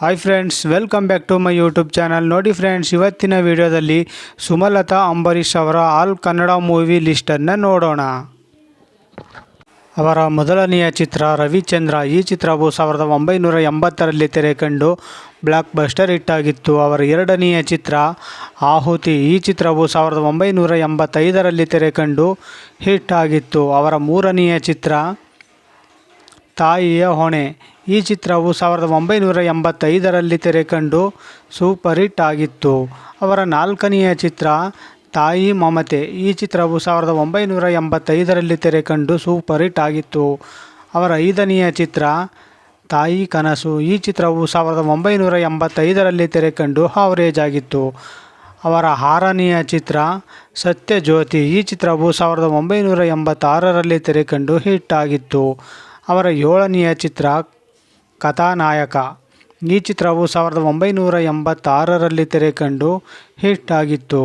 Hi friends welcome back to my YouTube channel ನೋಡಿ friends ಇವತ್ತಿನ ವಿಡಿಯೋದಲ್ಲಿ ಸುಮಲತಾ ಅಂಬರೀಷ್ ಅವರ ಆಲ್ ಕನ್ನಡ ಮೂವಿ ಲಿಸ್ಟನ್ನು ನೋಡೋಣ. ಅವರ ಮೊದಲನೆಯ ಚಿತ್ರ ರವಿಚಂದ್ರ. ಈ ಚಿತ್ರವು ಸಾವಿರದ ಒಂಬೈನೂರ ಎಂಬತ್ತರಲ್ಲಿ ತೆರೆ ಕಂಡು ಬ್ಲಾಕ್ ಬಸ್ಟರ್ ಹಿಟ್ ಆಗಿತ್ತು. ಅವರ ಎರಡನೆಯ ಚಿತ್ರ ಆಹುತಿ. ಈ ಚಿತ್ರವು ಸಾವಿರದ ಒಂಬೈನೂರ ಎಂಬತ್ತೈದರಲ್ಲಿ ತೆರೆ ಕಂಡು ಹಿಟ್ ಆಗಿತ್ತು. ಅವರ ಮೂರನೆಯ ಚಿತ್ರ ತಾಯಿಯ ಹೊಣೆ. ಈ ಚಿತ್ರವು ಸಾವಿರದ ಒಂಬೈನೂರ ಎಂಬತ್ತೈದರಲ್ಲಿ ತೆರೆ ಕಂಡು ಸೂಪರ್ ಹಿಟ್ ಆಗಿತ್ತು. ಅವರ ನಾಲ್ಕನೆಯ ಚಿತ್ರ, ತಾಯಿ ಮಮತೆ. ಈ ಚಿತ್ರವು ಸಾವಿರದ ಒಂಬೈನೂರ ಎಂಬತ್ತೈದರಲ್ಲಿ ತೆರೆ ಕಂಡು ಸೂಪರ್ ಹಿಟ್ ಆಗಿತ್ತು. ಅವರ ಐದನೆಯ ಚಿತ್ರ, ತಾಯಿ ಕನಸು. ಈ ಚಿತ್ರವು ಸಾವಿರದ ಒಂಬೈನೂರ ಎಂಬತ್ತೈದರಲ್ಲಿ ತೆರೆ ಕಂಡು ಹಾವರೇಜ್ ಆಗಿತ್ತು. ಅವರ ಆರನೆಯ ಚಿತ್ರ, ಸತ್ಯಜ್ಯೋತಿ. ಈ ಚಿತ್ರವು ಸಾವಿರದ ಒಂಬೈನೂರ ಎಂಬತ್ತಾರರಲ್ಲಿ ತೆರೆ ಕಂಡು ಹಿಟ್ ಆಗಿತ್ತು. ಅವರ ಏಳನೆಯ ಚಿತ್ರ ಕಥಾನಾಯಕ. ಈ ಚಿತ್ರವು ಸಾವಿರದ ಒಂಬೈನೂರ ಎಂಬತ್ತಾರರಲ್ಲಿ ತೆರೆ ಕಂಡು ಹಿಟ್ ಆಗಿತ್ತು.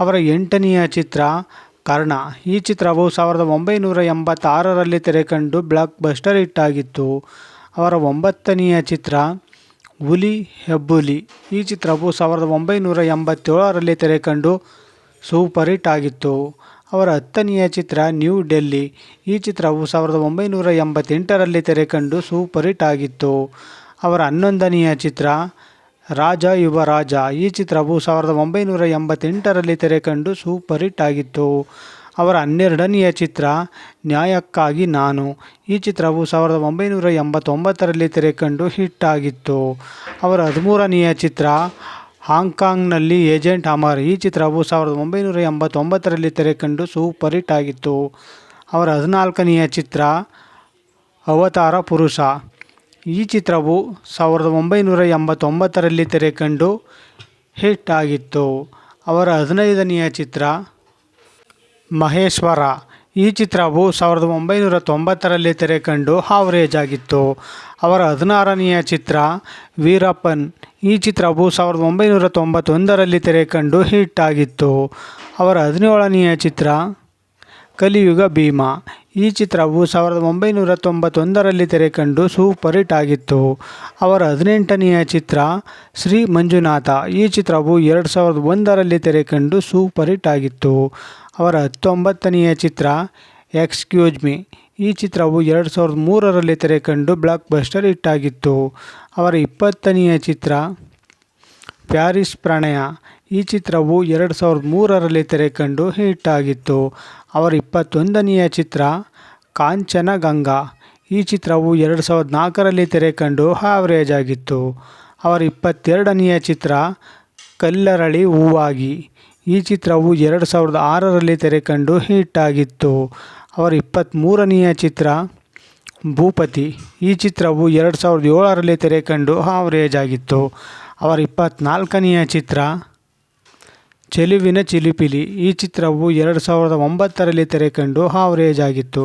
ಅವರ ಎಂಟನೆಯ ಚಿತ್ರ ಕರ್ಣ. ಈ ಚಿತ್ರವು ಸಾವಿರದ ಒಂಬೈನೂರ ಎಂಬತ್ತಾರರಲ್ಲಿ ತೆರೆ ಕಂಡು ಬ್ಲಾಕ್ ಬಸ್ಟರ್ ಹಿಟ್ ಆಗಿತ್ತು. ಅವರ ಒಂಬತ್ತನೆಯ ಚಿತ್ರ ಹುಲಿ ಹೆಬ್ಬುಲಿ. ಈ ಚಿತ್ರವು ಸಾವಿರದ ಒಂಬೈನೂರ ಎಂಬತ್ತೇಳರಲ್ಲಿ ತೆರೆ ಕಂಡು ಸೂಪರ್ ಹಿಟ್ ಆಗಿತ್ತು. ಅವರ ಹತ್ತನೆಯ ಚಿತ್ರ ನ್ಯೂ ಡೆಲ್ಲಿ. ಈ ಚಿತ್ರವು ಸಾವಿರದ ಒಂಬೈನೂರ ಎಂಬತ್ತೆಂಟರಲ್ಲಿ ತೆರೆಕಂಡು ಸೂಪರ್ ಹಿಟ್ ಆಗಿತ್ತು. ಅವರ ಹನ್ನೊಂದನೆಯ ಚಿತ್ರ ರಾಜ ಯುವ ರಾಜ. ಈ ಚಿತ್ರವು ಸಾವಿರದ ಒಂಬೈನೂರ ಎಂಬತ್ತೆಂಟರಲ್ಲಿ ತೆರೆಕಂಡು ಸೂಪರ್ ಹಿಟ್ ಆಗಿತ್ತು. ಅವರ ಹನ್ನೆರಡನೆಯ ಚಿತ್ರ ನ್ಯಾಯಕ್ಕಾಗಿ ನಾನು. ಈ ಚಿತ್ರವು ಸಾವಿರದ ಒಂಬೈನೂರ ಎಂಬತ್ತೊಂಬತ್ತರಲ್ಲಿ ತೆರೆಕಂಡು ಹಿಟ್ ಆಗಿತ್ತು. ಅವರ ಹದಿಮೂರನೆಯ ಚಿತ್ರ ಹಾಂಗ್ಕಾಂಗ್ನಲ್ಲಿ ಏಜೆಂಟ್ ಅಮರ್. ಈ ಚಿತ್ರವು ಸಾವಿರದ ಒಂಬೈನೂರ ಎಂಬತ್ತೊಂಬತ್ತರಲ್ಲಿ ತೆರೆ ಕಂಡು ಸೂಪರ್ ಹಿಟ್ ಆಗಿತ್ತು. ಅವರ ಹದಿನಾಲ್ಕನೆಯ ಚಿತ್ರ, ಅವತಾರ ಪುರುಷ. ಈ ಚಿತ್ರವು ಸಾವಿರದ ಒಂಬೈನೂರ ಎಂಬತ್ತೊಂಬತ್ತರಲ್ಲಿ ತೆರೆ ಕಂಡು ಹಿಟ್ ಆಗಿತ್ತು. ಅವರ ಹದಿನೈದನೆಯ ಚಿತ್ರ, ಮಹೇಶ್ವರ. ಈ ಚಿತ್ರವು ಸಾವಿರದ ಒಂಬೈನೂರ ತೊಂಬತ್ತರಲ್ಲಿ ತೆರೆ ಕಂಡು ಹಾವರೇಜ್ ಆಗಿತ್ತು ಅವರ ಹದಿನಾರನೆಯ ಚಿತ್ರ, ವೀರಪ್ಪನ್, ಈ ಚಿತ್ರವು ಸಾವಿರದ ಒಂಬೈನೂರ ತೊಂಬತ್ತೊಂದರಲ್ಲಿ ತೆರೆ ಕಂಡು ಹಿಟ್ ಆಗಿತ್ತು. ಅವರ ಹದಿನೇಳನೆಯ ಚಿತ್ರ, ಕಲಿಯುಗ ಭೀಮ. ಈ ಚಿತ್ರವು ಸಾವಿರದ ಒಂಬೈನೂರ ತೊಂಬತ್ತೊಂದರಲ್ಲಿ ತೆರೆ ಕಂಡು ಸೂಪರ್ ಹಿಟ್ ಆಗಿತ್ತು. ಅವರ ಹದಿನೆಂಟನೆಯ ಚಿತ್ರ ಶ್ರೀ ಮಂಜುನಾಥ. ಈ ಚಿತ್ರವು ಎರಡು ಸಾವಿರದ ಒಂದರಲ್ಲಿ ತೆರೆ ಕಂಡು ಸೂಪರ್ ಹಿಟ್ ಆಗಿತ್ತು. ಅವರ ಹತ್ತೊಂಬತ್ತನೆಯ ಚಿತ್ರ ಎಕ್ಸ್ಕ್ಯೂಸ್ ಮಿ. ಈ ಚಿತ್ರವು ಎರಡು ಸಾವಿರದ ಮೂರರಲ್ಲಿ ತೆರೆ ಕಂಡು ಬ್ಲಾಕ್ ಬಸ್ಟರ್ ಹಿಟ್ ಆಗಿತ್ತು. ಅವರ ಇಪ್ಪತ್ತನೆಯ ಚಿತ್ರ ಪ್ಯಾರಿಸ್ ಪ್ರಣಯ. ಈ ಚಿತ್ರವು ಎರಡು ಸಾವಿರದ ಮೂರರಲ್ಲಿ ತೆರೆ ಕಂಡು ಹಿಟ್ ಆಗಿತ್ತು. ಅವರ ಇಪ್ಪತ್ತೊಂದನೆಯ ಚಿತ್ರ ಕಾಂಚನ ಗಂಗಾ ಈ ಚಿತ್ರವು ಎರಡು ಸಾವಿರದ ನಾಲ್ಕರಲ್ಲಿ ತೆರೆ ಕಂಡು ಆವರೇಜ್ ಆಗಿತ್ತು. ಅವರ ಇಪ್ಪತ್ತೆರಡನೆಯ ಚಿತ್ರ ಕಲ್ಲರಳಿ ಹೂವಾಗಿ. ಈ ಚಿತ್ರವು ಎರಡು ಸಾವಿರದ ಆರರಲ್ಲಿ ತೆರೆ ಕಂಡು ಹಿಟ್ ಆಗಿತ್ತು. ಅವರ ಇಪ್ಪತ್ತ್ಮೂರನೆಯ ಚಿತ್ರ ಭೂಪತಿ. ಈ ಚಿತ್ರವು ಎರಡು ಸಾವಿರದ ಏಳರಲ್ಲಿ ತೆರೆ ಕಂಡು ಆವರೇಜ್ ಆಗಿತ್ತು. ಅವರ ಇಪ್ಪತ್ತ್ನಾಲ್ಕನೆಯ ಚಿತ್ರ, ಚೆಲುವಿನ ಚಿಲಿಪಿಲಿ. ಈ ಚಿತ್ರವು ಎರಡು ಸಾವಿರದ ಒಂಬತ್ತರಲ್ಲಿ ತೆರೆಕಂಡು ಆವರೇಜ್ ಆಗಿತ್ತು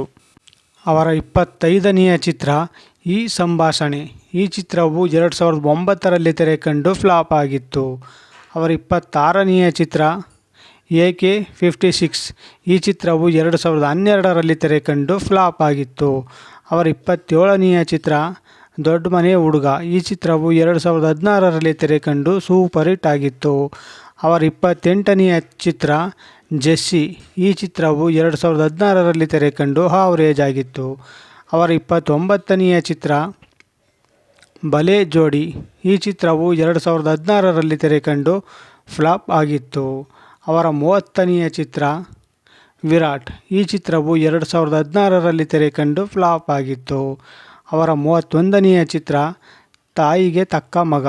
ಅವರ ಇಪ್ಪತ್ತೈದನೆಯ ಚಿತ್ರ, ಈ ಸಂಭಾಷಣೆ. ಈ ಚಿತ್ರವು ಎರಡು ಸಾವಿರದ ಒಂಬತ್ತರಲ್ಲಿ ತೆರೆ ಕಂಡು ಫ್ಲಾಪ್ ಆಗಿತ್ತು. ಅವರ ಇಪ್ಪತ್ತಾರನೆಯ ಚಿತ್ರ ಎ ಕೆ ಫಿಫ್ಟಿ ಸಿಕ್ಸ್. ಈ ಚಿತ್ರವು ಎರಡು ಸಾವಿರದ ಹನ್ನೆರಡರಲ್ಲಿ ತೆರೆಕಂಡು ಫ್ಲಾಪ್ ಆಗಿತ್ತು. ಅವರ ಇಪ್ಪತ್ತೇಳನೆಯ ಚಿತ್ರ ದೊಡ್ಡ ಮನೆಯ ಹುಡುಗ. ಈ ಚಿತ್ರವು ಎರಡು ಸಾವಿರದ ಹದಿನಾರರಲ್ಲಿ ತೆರೆ ಕಂಡು ಸೂಪರ್ ಹಿಟ್ ಆಗಿತ್ತು. ಅವರ ಇಪ್ಪತ್ತೆಂಟನೆಯ ಚಿತ್ರ ಜೆಸ್ಸಿ. ಈ ಚಿತ್ರವು ಎರಡು ಸಾವಿರದ ಹದಿನಾರರಲ್ಲಿ ತೆರೆ ಕಂಡು ಹಾವರೇಜ್ ಆಗಿತ್ತು ಅವರ ಇಪ್ಪತ್ತೊಂಬತ್ತನೆಯ ಚಿತ್ರ ಬಲೆ ಜೋಡಿ. ಈ ಚಿತ್ರವು ಎರಡು ಸಾವಿರದ ಹದಿನಾರರಲ್ಲಿ ತೆರೆ ಕಂಡು ಫ್ಲಾಪ್ ಆಗಿತ್ತು. ಅವರ ಮೂವತ್ತನೆಯ ಚಿತ್ರ ವಿರಾಟ್. ಈ ಚಿತ್ರವು ಎರಡು ಸಾವಿರದ ಹದಿನಾರರಲ್ಲಿ ತೆರೆ ಕಂಡು ಫ್ಲಾಪ್ ಆಗಿತ್ತು. ಅವರ ಮೂವತ್ತೊಂದನೆಯ ಚಿತ್ರ, ತಾಯಿಗೆ ತಕ್ಕ ಮಗ.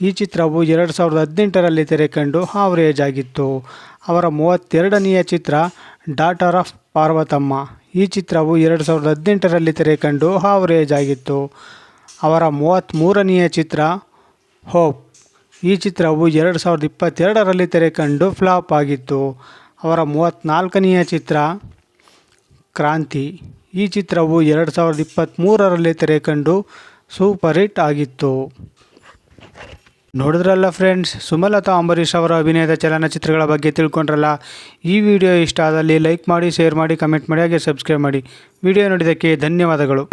ಈ ಚಿತ್ರವು ಎರಡು ಸಾವಿರದ ಹದಿನೆಂಟರಲ್ಲಿ ತೆರೆ ಕಂಡು ಆವರೇಜ್ ಆಗಿತ್ತು ಅವರ ಮೂವತ್ತೆರಡನೆಯ ಚಿತ್ರ ಡಾಟರ್ ಆಫ್ ಪಾರ್ವತಮ್ಮ ಈ ಚಿತ್ರವು ಎರಡು ಸಾವಿರದ ಹದಿನೆಂಟರಲ್ಲಿ ತೆರೆ ಕಂಡು ಆವರೇಜ್ ಆಗಿತ್ತು ಅವರ ಮೂವತ್ತ್ಮೂರನೆಯ ಚಿತ್ರ ಹೋಪ್ ಈ ಚಿತ್ರವು ಎರಡು ಸಾವಿರದ ಇಪ್ಪತ್ತೆರಡರಲ್ಲಿ ತೆರೆ ಕಂಡು ಫ್ಲಾಪ್ ಆಗಿತ್ತು. ಅವರ ಮೂವತ್ತ್ನಾಲ್ಕನೆಯ ಚಿತ್ರ ಕ್ರಾಂತಿ ಈ ಚಿತ್ರವು ಎರಡು ಸಾವಿರದ ಇಪ್ಪತ್ತ್ಮೂರರಲ್ಲಿ ತೆರೆ ಕಂಡು ಸೂಪರ್ ಹಿಟ್ ಆಗಿತ್ತು. ನೋಡಿದ್ರಲ್ಲ ಫ್ರೆಂಡ್ಸ್, ಸುಮಲತಾ ಅಂಬರೀಷ್ ಅವರ ಅಭಿನಯದ ಚಲನಚಿತ್ರಗಳ ಬಗ್ಗೆ ತಿಳ್ಕೊಂಡ್ರಲ್ಲ? ಈ ವಿಡಿಯೋ ಇಷ್ಟ ಆದಲ್ಲಿ ಲೈಕ್ ಮಾಡಿ, ಶೇರ್ ಮಾಡಿ, ಕಮೆಂಟ್ ಮಾಡಿ, ಹಾಗೆ ಸಬ್ಸ್ಕ್ರೈಬ್ ಮಾಡಿ. ವಿಡಿಯೋ ನೋಡಿದ್ದಕ್ಕೆ ಧನ್ಯವಾದಗಳು.